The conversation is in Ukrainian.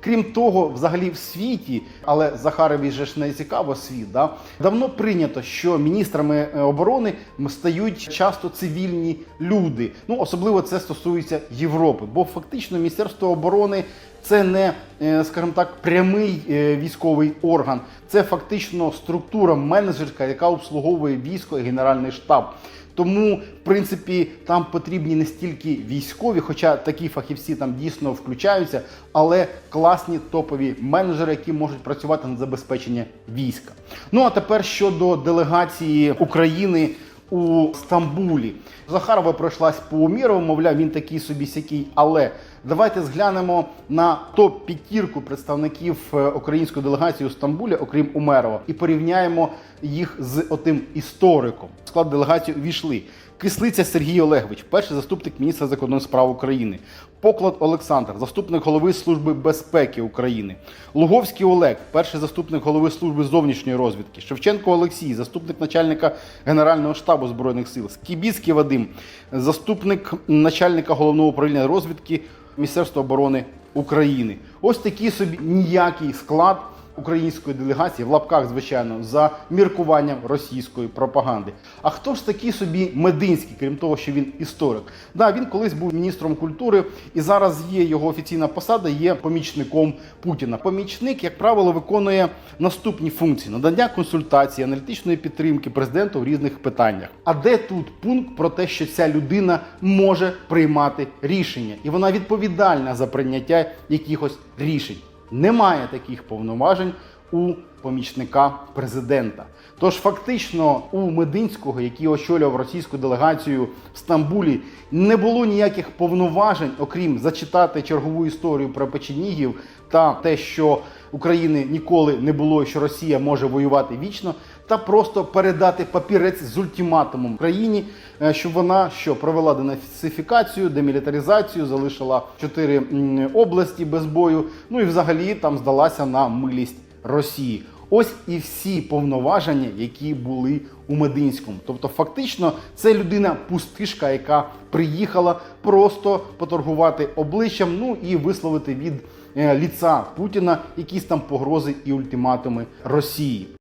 Крім того, взагалі в світі, але Захарові же ж не цікаво світ. Да? Давно прийнято, що міністрами е, оборони стають часто цивільні люди. Ну особливо це стосується Європи, бо фактично Міністерство оборони це не, е, скажімо так, прямий е, військовий орган, це фактично структура менеджерська, яка обслуговує військо і генеральний штаб. Тому, в принципі, там потрібні не стільки військові, хоча такі фахівці там дійсно включаються, але класні топові менеджери, які можуть працювати на забезпечення війська. Ну а тепер щодо делегації України. У Стамбулі Захарова пройшлась по міру, мовляв, він такий собі сякий. Але давайте зглянемо на топ п'ятірку представників е, української делегації у Стамбулі, окрім Умерова, і порівняємо їх з отим істориком. В склад делегації увійшли Кислиця Сергій Олегович, перший заступник міністра закордонних справ України, Поклад Олександр, заступник голови Служби безпеки України, Луговський Олег, перший заступник голови служби зовнішньої розвідки, Шевченко Олексій, заступник начальника Генерального штабу збройних сил, Скібіцький Вадим, заступник начальника головного управління розвідки Міністерства оборони України. Ось такий собі ніякий склад української делегації в лапках, звичайно, за міркуванням російської пропаганди. А хто ж такий собі Мединський, крім того, що він історик? Да, він колись був міністром культури, і зараз є його офіційна посада, є помічником Путіна. Помічник, як правило, виконує наступні функції: надання консультації, аналітичної підтримки президенту в різних питаннях. А де тут пункт про те, що ця людина може приймати рішення, і вона відповідальна за прийняття якихось рішень? Немає таких повноважень у помічника президента. Тож фактично у Мединського, який очолював російську делегацію в Стамбулі, не було ніяких повноважень, окрім зачитати чергову історію про печенігів та те, що України ніколи не було, що Росія може воювати вічно, та просто передати папірець з ультиматумом країні, е, щоб вона що провела денацифікацію, демілітаризацію, залишила чотири області без бою. Ну і взагалі там здалася на милість Росії. Ось і всі повноваження, які були у Мединському. Тобто, фактично, це людина пустишка, яка приїхала просто поторгувати обличчям, ну і висловити від е, ліца Путіна якісь там погрози і ультиматуми Росії.